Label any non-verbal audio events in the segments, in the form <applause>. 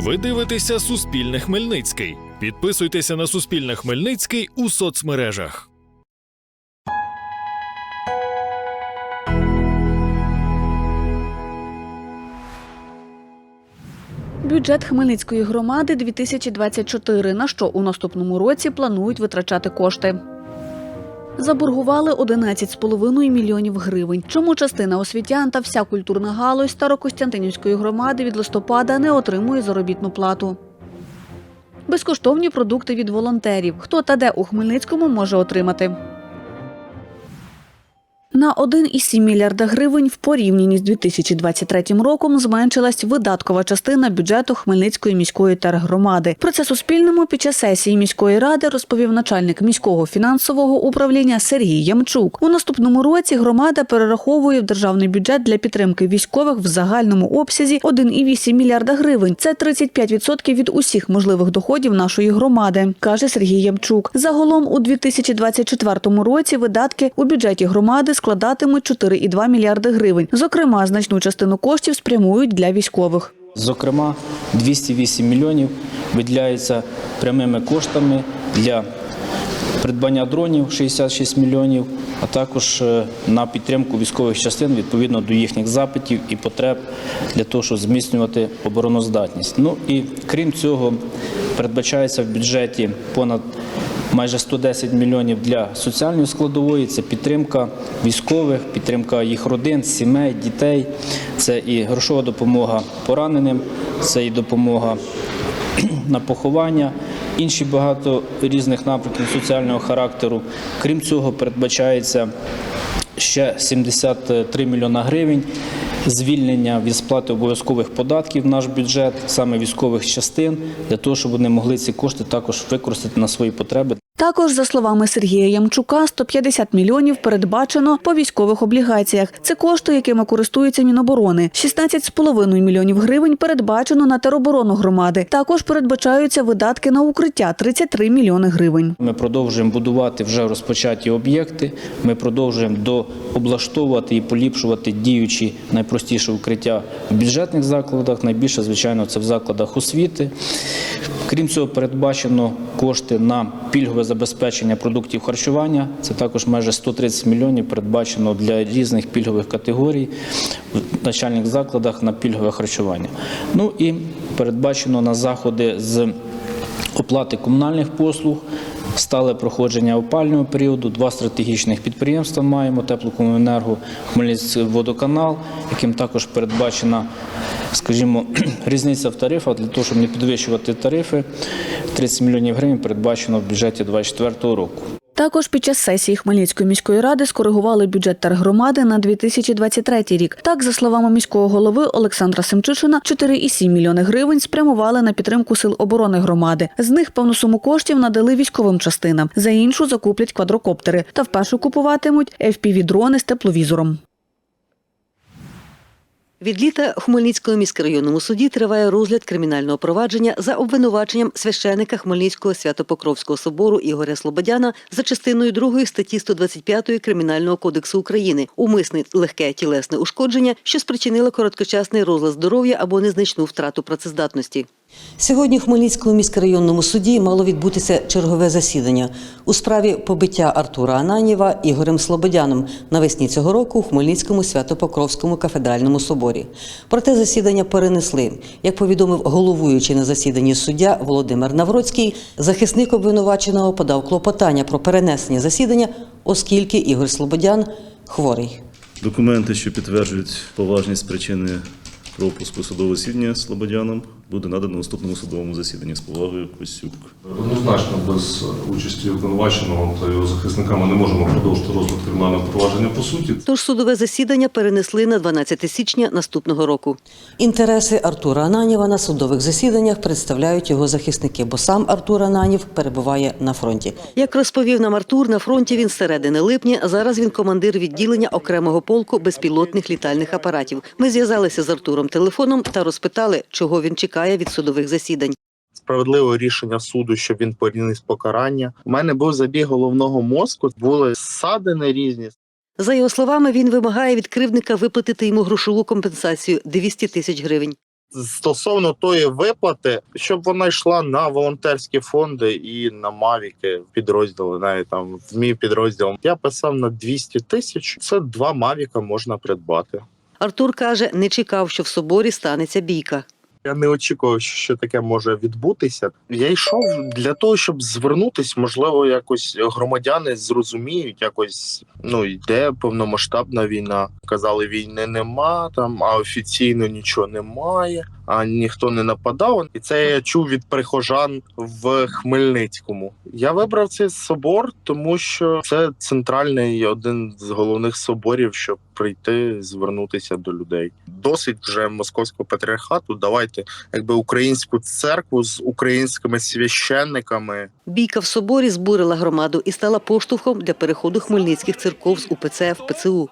Ви дивитеся Суспільне Хмельницький. Підписуйтеся на Суспільне Хмельницький у соцмережах. Бюджет Хмельницької громади 2024, на що у наступному році планують витрачати кошти. Заборгували 11,5 мільйонів гривень. Чому частина освітян та вся культурна галузь Старокостянтинівської громади від листопада не отримує заробітну плату? Безкоштовні продукти від волонтерів. Хто та де у Хмельницькому може отримати? На 1,7 мільярда гривень в порівнянні з 2023 роком зменшилась видаткова частина бюджету Хмельницької міської тергромади. Про це Суспільному під час сесії міської ради розповів начальник міського фінансового управління Сергій Ямчук. У наступному році громада перераховує в державний бюджет для підтримки військових в загальному обсязі 1,8 мільярда гривень. Це 35% від усіх можливих доходів нашої громади, каже Сергій Ямчук. Загалом у 2024 році видатки у бюджеті громади складатимуть 4,2 мільярди гривень. Зокрема, значну частину коштів спрямують для військових. Зокрема, 208 мільйонів виділяється прямими коштами для придбання дронів 66 мільйонів, а також е, на підтримку військових частин відповідно до їхніх запитів і потреб для того, щоб зміцнювати обороноздатність. Ну і крім цього, передбачається в бюджеті понад майже 110 мільйонів для соціальної складової. Це підтримка військових, підтримка їх родин, сімей, дітей. Це і грошова допомога пораненим, це і допомога <clears throat> на поховання, інші багато різних напрямків соціального характеру. Крім цього, передбачається ще 73 мільйона гривень. Звільнення від сплати обов'язкових податків в наш бюджет, саме військових частин, для того, щоб вони могли ці кошти також використати на свої потреби. Також, за словами Сергія Ямчука, 150 мільйонів передбачено по військових облігаціях. Це кошти, якими користується Міноборони. 16,5 мільйонів гривень передбачено на тероборону громади. Також передбачаються видатки на укриття 33 мільйони гривень. Ми продовжуємо будувати вже розпочаті об'єкти. Ми продовжуємо дооблаштовувати і поліпшувати діючі найпростіші укриття в бюджетних закладах. Найбільше, звичайно, це в закладах освіти. Крім цього, передбачено кошти на пільгове забезпечення продуктів харчування. Це також майже 130 мільйонів передбачено для різних пільгових категорій в начальних закладах на пільгове харчування. Ну і передбачено на заходи з оплати комунальних послуг, стале проходження опального періоду. Два стратегічних підприємства маємо теплокомуненерго, Хмельницький водоканал, яким також передбачена, скажімо, <clears throat> різниця в тарифах для того, щоб не підвищувати тарифи. 30 мільйонів гривень передбачено в бюджеті 2024 року. Також під час сесії Хмельницької міської ради скоригували бюджет тергромади на 2023 рік. Так, за словами міського голови Олександра Семчишина, 4,7 мільйони гривень спрямували на підтримку сил оборони громади. З них певну суму коштів надали військовим частинам. За іншу закуплять квадрокоптери та вперше купуватимуть FPV-дрони з тепловізором. Від літа в Хмельницькому міськрайонному суді триває розгляд кримінального провадження за обвинуваченням священика Хмельницького Свято-Покровського собору Ігоря Слободяна за частиною 2 статті 125 Кримінального кодексу України умисне легке тілесне ушкодження, що спричинило короткочасний розлад здоров'я або незначну втрату працездатності. Сьогодні в Хмельницькому міськрайонному суді мало відбутися чергове засідання у справі побиття Артура Ананєва Ігорем Слободяном навесні цього року у Хмельницькому Свято-Покровському кафедральному соборі. Проте засідання перенесли. Як повідомив головуючий на засіданні суддя Володимир Навроцький, захисник обвинуваченого подав клопотання про перенесення засідання, оскільки Ігор Слободян хворий. Документи, що підтверджують поважність причини пропуску судового засідання Слободяном, буде надано наступному судовому засіданні з повагою Косюк. Однозначно, без участі обвинуваченого та його захисника ми не можемо продовжити розгляд кримінального провадження по суті. Тож судове засідання перенесли на 12 січня наступного року. Інтереси Артура Ананєва на судових засіданнях представляють його захисники, бо сам Артур Ананєв перебуває на фронті. Як розповів нам Артур, на фронті він з середини липня. Зараз він командир відділення окремого полку безпілотних літальних апаратів. Ми зв'язалися з Артуром телефоном та розпитали, чого він чекає від судових засідань. справедливе рішення суду, щоб він поніс покарання. У мене був забіг головного мозку, були ссадини різні. За його словами, він вимагає від кривдника виплатити йому грошову компенсацію 200 тисяч гривень. Стосовно тої виплати, щоб вона йшла на волонтерські фонди і на мавіки підрозділи, навіть там в мій підрозділ. Я писав на 200 тисяч. Це два мавіка можна придбати. Артур каже, не чекав, що в соборі станеться бійка. Я не очікував, що таке може відбутися. Я йшов для того, щоб звернутись. Можливо, якось громадяни зрозуміють, якось ну йде повномасштабна війна. Казали, війни нема там, а офіційно нічого немає, а ніхто не нападав. І це я чув від прихожан в Хмельницькому. Я вибрав цей собор, тому що це центральний один з головних соборів, щоб прийти звернутися до людей. Досить вже московського патріархату. Давайте якби українську церкву з українськими священниками. Бійка в соборі збурила громаду і стала поштовхом для переходу хмельницьких церков з УПЦ в ПЦУ.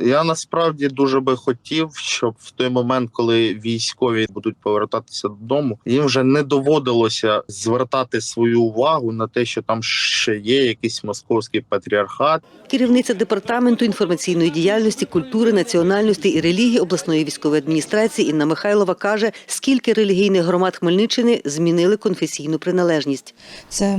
Я насправді дуже би хотів, щоб в той момент, коли військові будуть повертатися додому, їм вже не доводилося звертати свою увагу на те, що там ще є якийсь московський патріархат. Керівниця департаменту інформаційної діяльності, культури, національності і релігії обласної військової адміністрації Інна Михайлова каже, скільки релігійних громад Хмельниччини змінили конфесійну приналежність. Це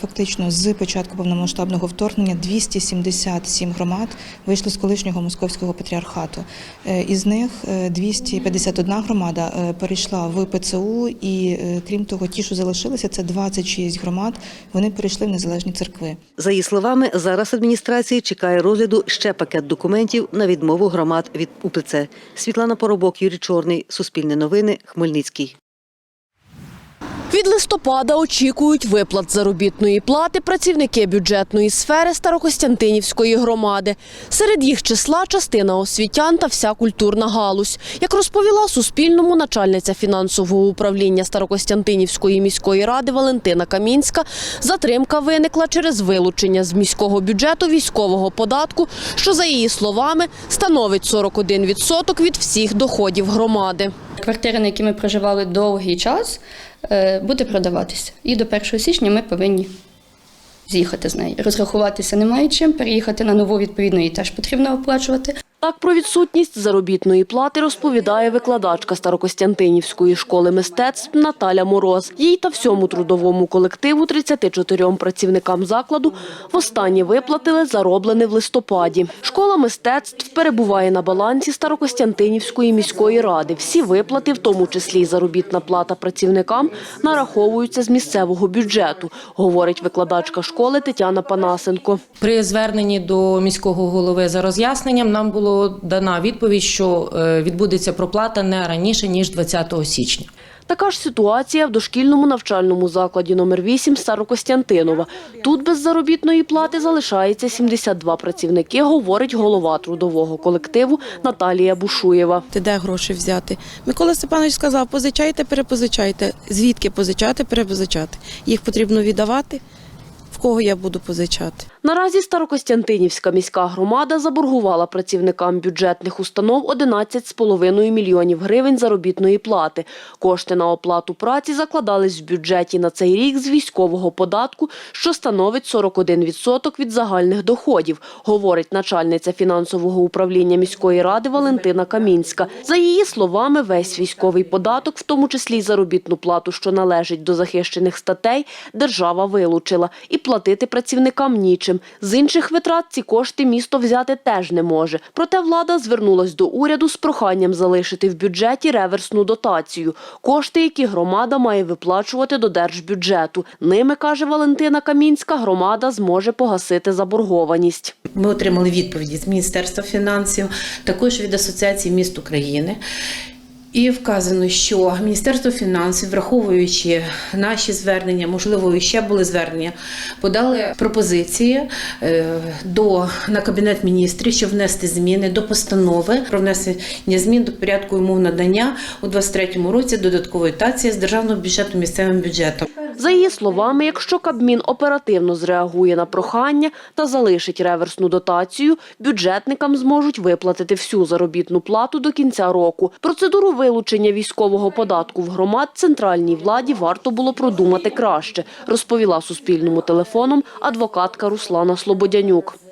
фактично з початку повномасштабного вторгнення 277 громад вийшли з колишнього московського патріархату. Е, Із них е, 251 громада е, перейшла в ПЦУ, і е, крім того, ті, що залишилися, це 26 громад. Вони перейшли в незалежні церкви. За її словами, зараз адміністрації чекає розгляду ще пакет документів на відмову громад від УПЦ. Світлана Поробок, Юрій Чорний, Суспільне новини, Хмельницький. Від листопада очікують виплат заробітної плати працівники бюджетної сфери Старокостянтинівської громади. Серед їх числа частина освітян та вся культурна галузь. Як розповіла Суспільному начальниця фінансового управління Старокостянтинівської міської ради Валентина Камінська, затримка виникла через вилучення з міського бюджету військового податку, що, за її словами, становить 41% від всіх доходів громади. Квартира, на які ми проживали довгий час, е, буде продаватися. І до 1 січня ми повинні з'їхати з неї. Розрахуватися немає чим, переїхати на нову відповідно її теж потрібно оплачувати. Так про відсутність заробітної плати розповідає викладачка Старокостянтинівської школи мистецтв Наталя Мороз. Їй та всьому трудовому колективу 34 працівникам закладу востаннє виплатили зароблене в листопаді. Школа мистецтв перебуває на балансі Старокостянтинівської міської ради. Всі виплати, в тому числі й заробітна плата працівникам, нараховуються з місцевого бюджету, говорить викладачка школи Тетяна Панасенко. При зверненні до міського голови за роз'ясненням нам було дана відповідь, що е, відбудеться проплата не раніше ніж 20 січня. Така ж ситуація в дошкільному навчальному закладі номер 8 Старокостянтинова. Тут без заробітної плати залишається 72 працівники, говорить голова трудового колективу Наталія Бушуєва. Ти де гроші взяти? Микола Степанович сказав: позичайте, перепозичайте. Звідки позичати, перепозичати? Їх потрібно віддавати. В кого я буду позичати? Наразі Старокостянтинівська міська громада заборгувала працівникам бюджетних установ 11,5 мільйонів гривень заробітної плати. Кошти на оплату праці закладались в бюджеті на цей рік з військового податку, що становить 41% від загальних доходів, говорить начальниця фінансового управління міської ради Валентина Камінська. За її словами, весь військовий податок, в тому числі й заробітну плату, що належить до захищених статей, держава вилучила і платити працівникам нічим. З інших витрат ці кошти місто взяти теж не може. Проте влада звернулась до уряду з проханням залишити в бюджеті реверсну дотацію. Кошти, які громада має виплачувати до держбюджету. Ними, каже Валентина Камінська, громада зможе погасити заборгованість. Ми отримали відповіді з Міністерства фінансів, також від Асоціації міст України. І вказано, що Міністерство фінансів, враховуючи наші звернення, можливо, і ще були звернення, подали пропозиції е, до на кабінет міністрів, щоб внести зміни до постанови про внесення змін до порядку умов надання у 2023 році додаткової дотації з державного бюджету місцевим бюджетом. За її словами, якщо Кабмін оперативно зреагує на прохання та залишить реверсну дотацію, бюджетникам зможуть виплатити всю заробітну плату до кінця року. Процедуру вилучення військового податку в громад центральній владі варто було продумати краще, розповіла Суспільному телефоном адвокатка Руслана Слободянюк.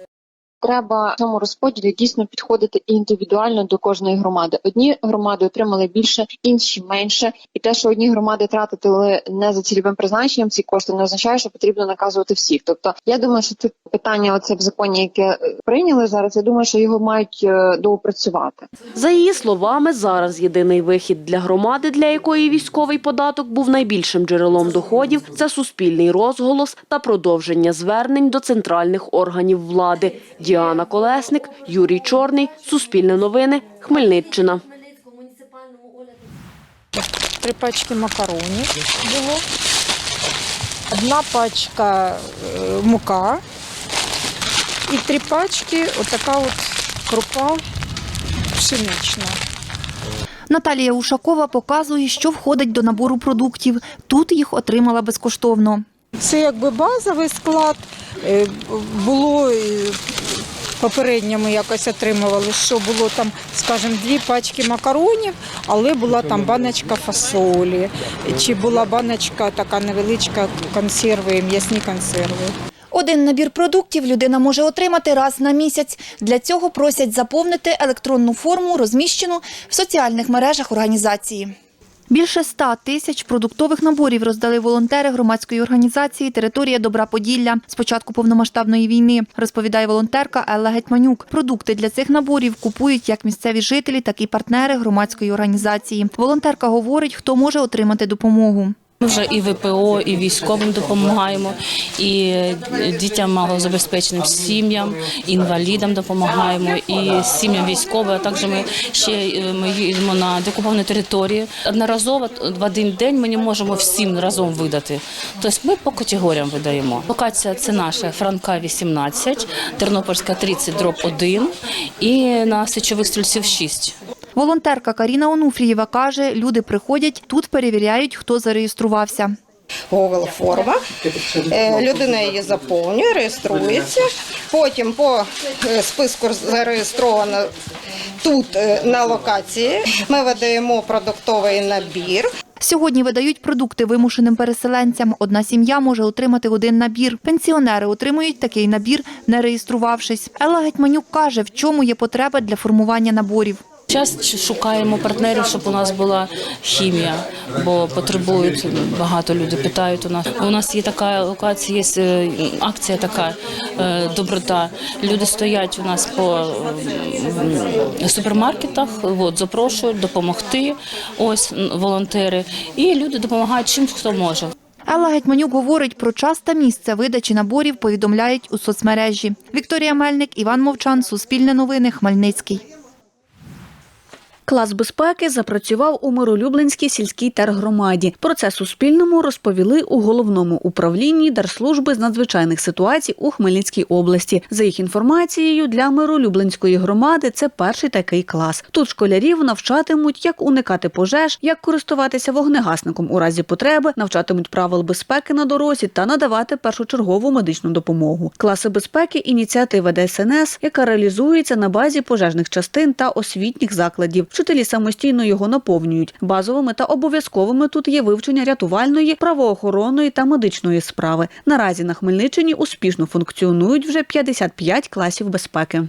Треба в цьому розподілі дійсно підходити індивідуально до кожної громади. Одні громади отримали більше, інші менше. І те, що одні громади тратили не за цільовим призначенням ці кошти, не означає, що потрібно наказувати всіх. Тобто, я думаю, що це питання, оце в законі, яке е, прийняли зараз. Я думаю, що його мають е, доопрацювати. За її словами, зараз єдиний вихід для громади, для якої військовий податок був найбільшим джерелом доходів, це суспільний розголос та продовження звернень до центральних органів влади. Діана Колесник, Юрій Чорний, Суспільне новини, Хмельниччина. Три пачки макаронів було, одна пачка е, мука і три пачки отака от крупа пшенична. Наталія Ушакова показує, що входить до набору продуктів. Тут їх отримала безкоштовно. Це якби базовий склад. Е, Було е, попередньо ми якось отримували, що було там, скажімо, дві пачки макаронів, але була там баночка фасолі, чи була баночка така невеличка консерви, м'ясні консерви. Один набір продуктів людина може отримати раз на місяць. Для цього просять заповнити електронну форму, розміщену в соціальних мережах організації. Більше ста тисяч продуктових наборів роздали волонтери громадської організації Територія Добра Поділля з початку повномасштабної війни, розповідає волонтерка Елла Гетьманюк. Продукти для цих наборів купують як місцеві жителі, так і партнери громадської організації. Волонтерка говорить, хто може отримати допомогу. Ми вже і ВПО, і військовим допомагаємо, і дітям малозабезпеченим сім'ям, інвалідам допомагаємо, і сім'ям військовим. А також ми ще е, ми їдемо на декуповані території. Одноразово в один день ми не можемо всім разом видати. Тобто ми по категоріям видаємо. Локація це наша Франка 18, Тернопільська 30, дроб 1 і на Сичових стрільців 6. Волонтерка Каріна Онуфрієва каже, люди приходять, тут перевіряють, хто зареєструвався. Google форма. Е, Людина її заповнює, реєструється. Потім по е, списку зареєстровано тут е, на локації. Ми видаємо продуктовий набір. Сьогодні видають продукти вимушеним переселенцям. Одна сім'я може отримати один набір. Пенсіонери отримують такий набір, не реєструвавшись. Елла Гетьманюк каже, в чому є потреба для формування наборів. Зараз шукаємо партнерів, щоб у нас була хімія, бо потребують багато людей. Питають у нас. У нас є така локація, є е, акція, така е, доброта. Люди стоять у нас по супермаркетах. От запрошують допомогти. Ось волонтери, і люди допомагають чим хто може. Елла Гетьманюк говорить про час та місце видачі наборів, повідомляють у соцмережі. Вікторія Мельник, Іван Мовчан, Суспільне новини, Хмельницький. Клас безпеки запрацював у Миролюблинській сільській тергромаді. Про це Суспільному розповіли у головному управлінні Держслужби з надзвичайних ситуацій у Хмельницькій області. За їх інформацією, для Миролюблинської громади це перший такий клас. Тут школярів навчатимуть, як уникати пожеж, як користуватися вогнегасником у разі потреби, навчатимуть правил безпеки на дорозі та надавати першочергову медичну допомогу. Класи безпеки ініціатива ДСНС, яка реалізується на базі пожежних частин та освітніх закладів. Вчителі самостійно його наповнюють. Базовими та обов'язковими тут є вивчення рятувальної, правоохоронної та медичної справи. Наразі на Хмельниччині успішно функціонують вже 55 класів безпеки.